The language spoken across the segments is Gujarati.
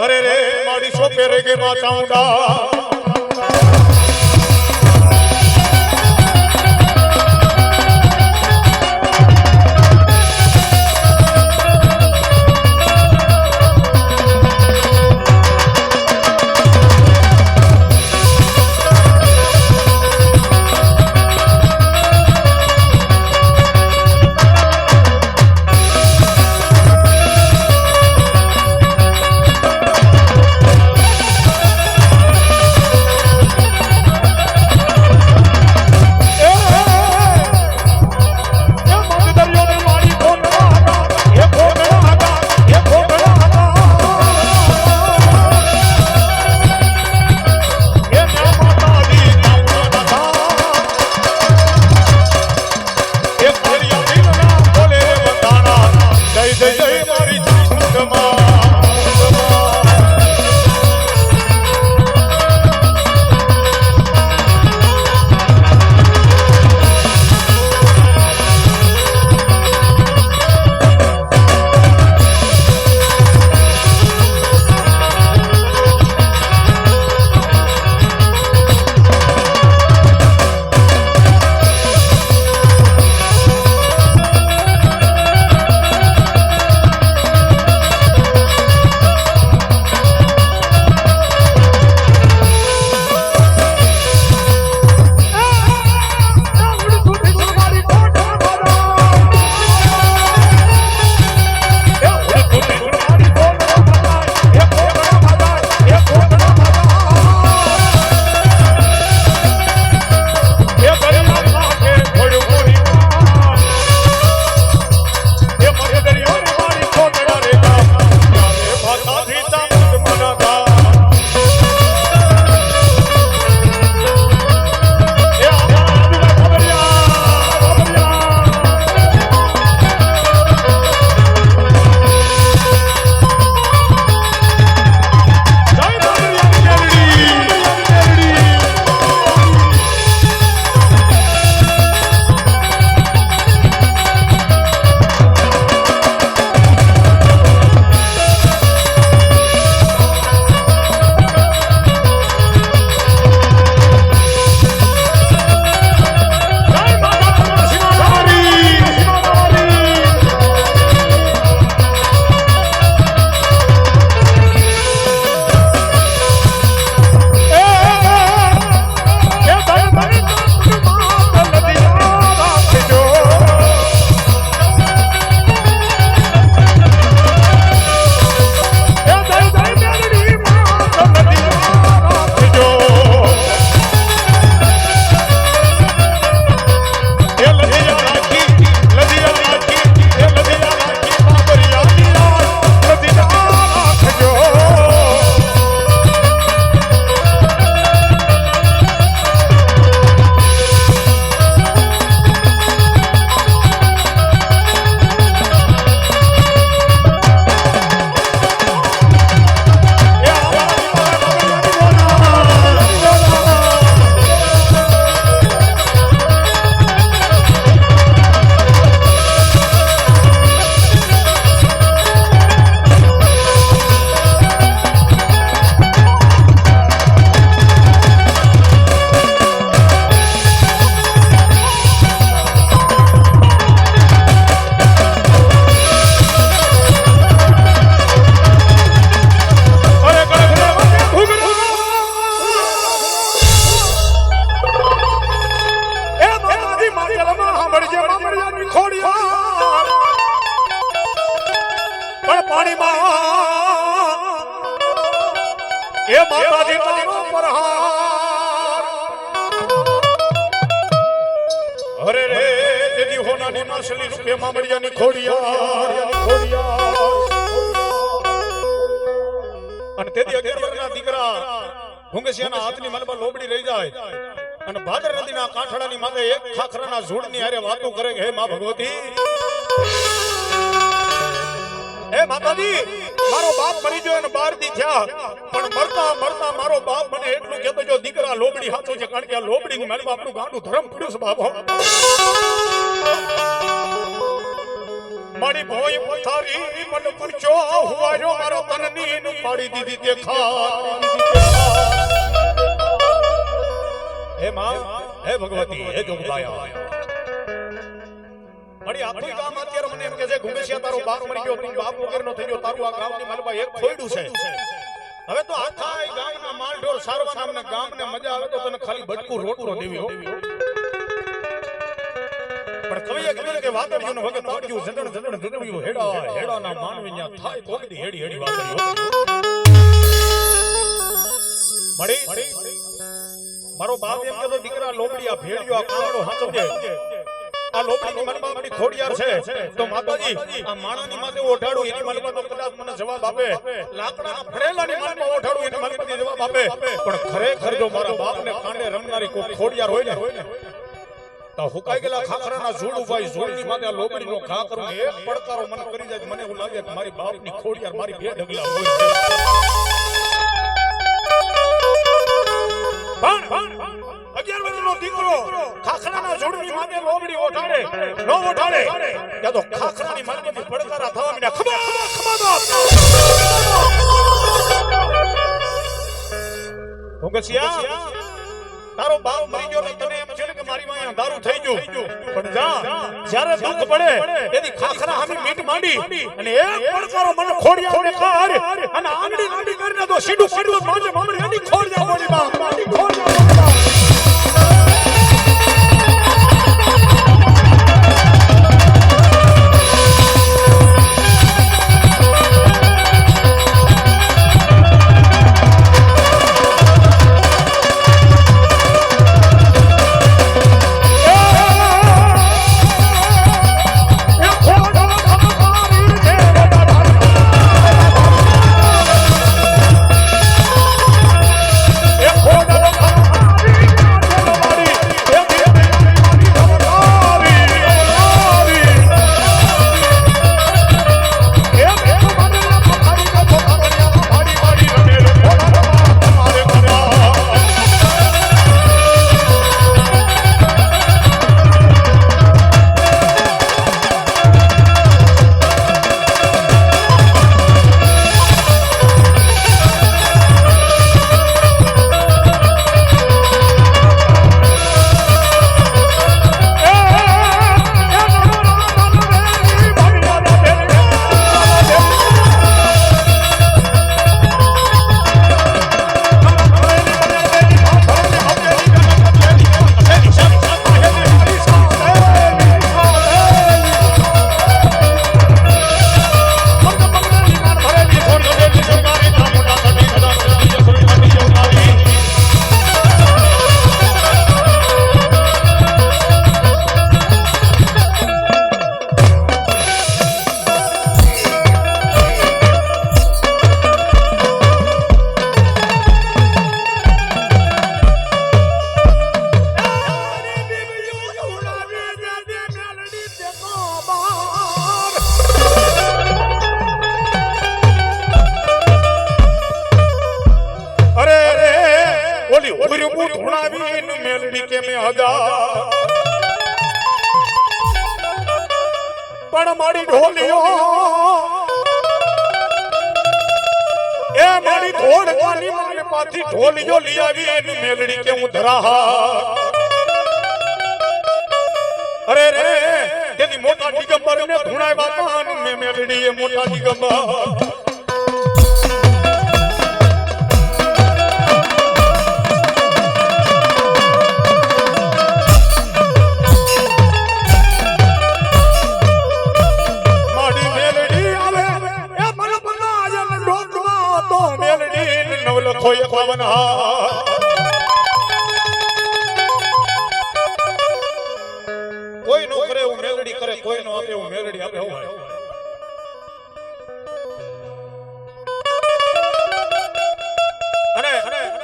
અરે રે મારી સોપે રે ગે માં ચાઉંડા અને તેથી અગિયાર વર્ષના દીકરા ભૂંગસિયાના હાથની મનમાં લોબડી રહી જાય. અને ભાદર નદીના કાંઠાડાની માથે એક ખાખરાના ઝૂડની હારે વાતો કરે હે માં ભગવતી, હે માતાજી, મારો બાપ મરી ગયો અને બાર દી પણ મરતા મરતા મારો બાપ મને એટલું કહેતો જો દીકરા લોબડી હાથો છે, કારણ કે આ લોબડી લોબડીની માલમાં આપણું ગાંડું ધર્મ પડ્યું છે બાપો મારી ભોય પથારી મન પૂછો હુવાયો મારો તનની માંડવીની પાડી દીધી તે હે માં, હે ભગવતી, હે જોગમાયા અરે આપણું ગામ અત્યારે મને એમ કે છે ઘુમેશિયા તારો બાપ મરી ગયો તું બાપ વગરનો થઈ ગયો, તારું આ ગામની માલમાં એક ખોયડું છે. હવે તો આખા ગામના માલઢોર સારવાના ગામ ગામને મજા આવે તો તને ખાલી બટકું રોટલો દેવી હો. પણ કવિએ કીધું ને કે વાદળિયું વગર તાળિયું જડણ જડણ જડણિયું હેડા હેડાના માનવી ન્યા થાય કોગડી હેડી હેડી વાદળિયું મળી? મારો બાપ એમ કહેતો દીકરા લોબડી આ ભેડિયો આ હાચવજે. આ લોબડીની મનમાં આપણી ખોડિયાર છે. તો માતાજી આ માણાની માથે ઓઢાડું એની મનમાં તો કદાચ મને જવાબ આપે. લાકડાના ફળેલાની મનમાં ઓઢાડું એની મનમાં જવાબ આપે. પણ ખરેખર જો મારા બાપને કાંડે રમનારી કોઈ ખોડિયાર હોય ને તો હુકાઈ ગયેલા ખાખરાના ઝૂડ ઉભાઈ ઝૂડની માથે લોબડીનો ઘા કરું એક પડકારો મને કરી જાય મને એવું લાગે કે મારી બાપની ખોડિયાર, મારી બે ઢગલા હોય. પણ અગિયાર વર્ષનો દીકરો ખાખરાના ઝૂડની માથે લોબડી ઓઠાડે નો ઓઠાડે ત્યાં તો ખાખરાની માથેથી પડકારા થવા ખમા બાપ તારો બાપ મરી ગયો માં દારૂ થઈ ગયું. પણ જા જ્યારે દુઃખ પડે એની ખાખરા હામી મીટ માંડી. અને એક પડકારો મને ખોડિયા ને કાઢ અને આંગળી આંગળી કરીને તો સીધું પડ્યું. માંડે મામડી એની ખોડિયા મોડી બાપ ધોળકાની મને પાથી ઢોલિયો લઈ આવી, એની મેલડી કે હું ધરાહા. અરે રે તેની મોટા દિગંબર ને ધુણાવ્યા તા ને મેલડી એ મોટા દિગંબર મેલડી એ એકાવન કોઈ નો કરે હું મેલડી કરે કોઈ નો આપે હું મેલડી આપે હોય.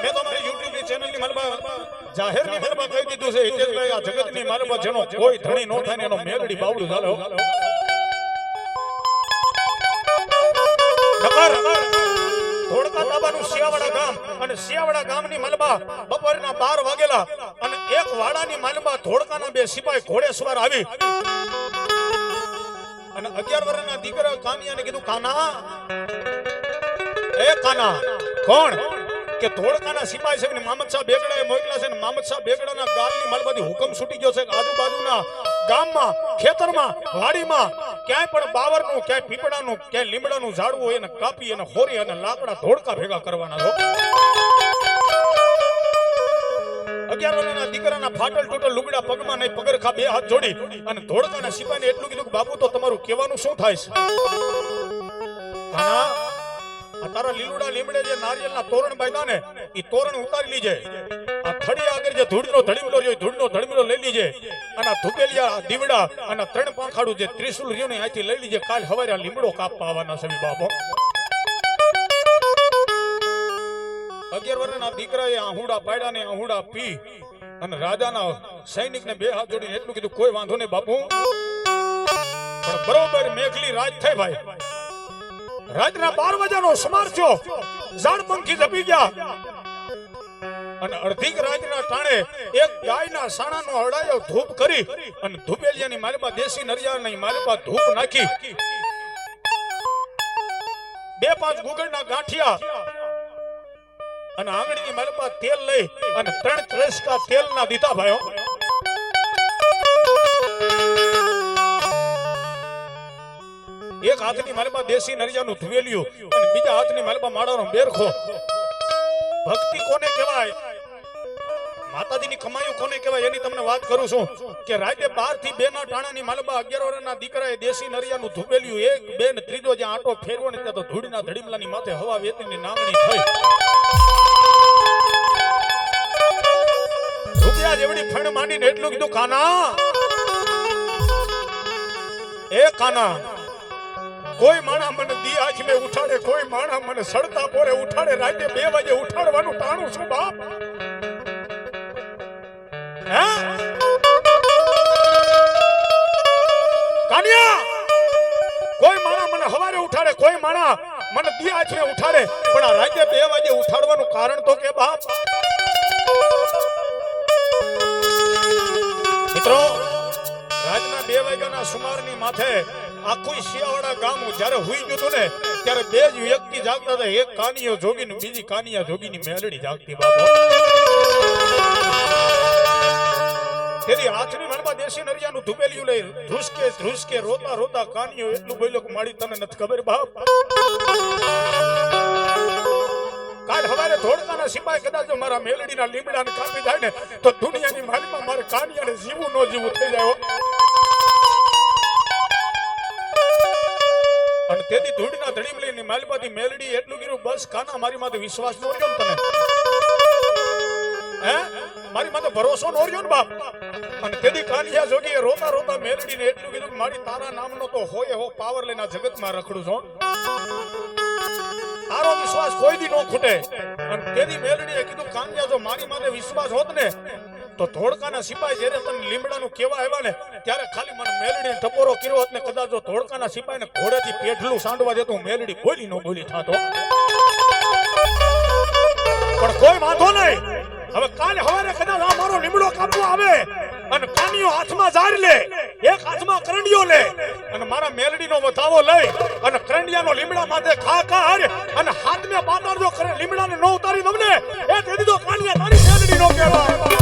YouTube ની ની દીધું છે, હિતેશભાઈ, આ જગતની માલમાં જેનો કોઈ ધણી નો થાય ને એનો મેલડી બાવડું ચાલે. નકર ધોળકા તાબાનું શિયાવાડા ગામ અને શિયાવાડા ગામની મલબા બપોરના બાર વાગેલા અને એક વાડાની મલબા ધોળકાના બે સિપાઈ ઘોડેસવાર આવી. અને 11 વર્ષના દીકરા કાનિયાને કીધું, કાના? એ કાના, કોણ? કે ધોળકાના સિપાઈ છે ને મામદ બેગડા બેગડાએ મોકલ્યા છે ને મામદ સાહેબ બેગડાના ગામની મલબાથી હુકમ છૂટી ગયો છે કે આજુબાજુના ગામમાં, ખેતરમાં, વાડીમાં ક્યાંય પણ બાવરનું, ક્યાંય પીપળાનું, ક્યાંય લીમડાનું ઝાડવું હોય એને કાપી અને હોરી અને લાકડા ધોળકા ભેગા કરવાના છો. અગિયાર વર્ષના દીકરાના ફાટલ ટોટલ લુગડા પગમાં નહીં, પગરખા બે હાથ જોડી અને ધોળકાના સિપાઈને એટલું કીધું બાબુ તો તમારું કહેવાનું શું થાય આ તારા લીલુડા લીમડે જે બાંધ્યા ને, ઈ તોરણ અને આ ધુપેલિયા દીવડા ને બે હાથ જોડીને એટલું કીધું, કોઈ વાંધો નહીં બાપુ. બરોબર મેઘલી રાજ થઈ ભાઈ. રાતના બાર વાગ્યાનો સમાર થયો. ઝાડ પંખી જપી ગયા. અને અડધીક રાતના ટાણે એક ગાયના સાણાનો હડાયો ધૂપ કરી અને ધૂપેલિયાની માલમાં દેશી નરિયાની માલમાં ધૂપ નાખી. બે પાંચ ગુગળના ગાંઠિયા અને આંગળીની માલમાં તેલ લઈ અને ત્રણ ત્રેસકા તેલના દીધા ભાઈઓ. એક હાથની માલમાં દેશી નરિયાનું ધુવેલિયું અને બીજા હાથની માલમાં માળાનો બેરખો. ભક્તિ કોને કહેવાય? માતાજીની કમાયું કોને કહેવાય એની તમને વાત કરું છું કે રાતે બારથી બે ના ટાણાની માલબા અગિયાર વર્ષના દીકરાએ દેશી નરિયાનું ધુબેલ્યું એક, બે ને ત્રીજો જ્યાં આટો ફેરવો ને ત્યાં તો ધૂળના ધડીમલાની માથે હવા વેતીની નામણી થઈ. રૂપિયા જેવડી ફણ માંડીને એટલું કીધું, કાના? એ કાના. કોઈ માણા મને દી આંખને ઉઠાડે, કોઈ માણા મને સડતા પોરે ઉઠાડે, રાતે બે વાગે ઉઠાડવાનું ટાણું છું બાપ. હે? કાનિયા! કોઈ માણા મને હવારે ઉઠાડે, કોઈ માણા મને દી આંખને ઉઠાડે, પણ આ રાતે બે વાગે ઉઠાડવાનું કારણ તો કે બાપ. મિત્રો, રાતના બે વાગ્યાના સુમારની માથે આખું શિયાવાડા ગામ જ્યારે હુઈ ગયું હતું ને, ત્યારે બે જ વ્યક્તિ જાગતા હતા. એક કાનિયો જોગી બીજી કાનિયા જોગીની મેલડી જાગતી બાપો. તેથી હાથની લઈ ધ્રુસકે ધ્રુસકે રોતા રોતા કાનિયો એટલું બોલ્યો કે તને નથી ખબર બાપ. કાલ હવારે ધોળકાના સિપાઈ કદાચ મારા મેલડીના લીમડાને કાપી જાય ને, તો દુનિયાની માલમાં મારે કાનિયાને જીવું ન જીવું થઈ જાય તેથી ધૂળના ધડીમલીની માલમાંથી મેલડી એટલું કીધું, બસ કાના, મારી માથે વિશ્વાસ નો રહ્યો તને? હે? મારી માથે ભરોસો નો રહ્યો ને બાપ? અને તેથી કાનિયા જોગીએ રોતા રોતા મેલડીને એટલું કીધું મારી તારા નામનો તો હોય એવો પાવર લઈને આ જગતમાં રખડું છો તારો વિશ્વાસ કોઈ દી નો ખૂટે. અને તેની મેલડીએ કીધું કાનિયા જો મારી માથે વિશ્વાસ હોત ને તો ધોળકાના સિપાઈ જ્યારે મને લીમડાનું કેવા આવ્યા ને, ત્યારે ખાલી મને મેલડીને ટપોરો કર્યો હોત ને કદાચ જો ધોળકાના સિપાઈને ઘોડેથી પેઢલું સાંડવા દેતો, હું મેલડી બોલી નો બોલી થાતો. પણ કોઈ વાંધો નહીં. હવે કાલે હવારે કદાચ આ મારો લીમડો કાપવા આવે અને કાનિયો હાથમાં ઝાડ લે, એક હાથમાં કરંડિયો લે અને મારા મેલડીનો વધાવો લઈ અને કરંડિયાનો લીમડા માથે ખા ખા અને હાથમાં પાતાર જો કરે, લીમડાને નો ઉતારી તમને એ તેથી તો કાનિયા તારી મેલડી નો કહેવાય.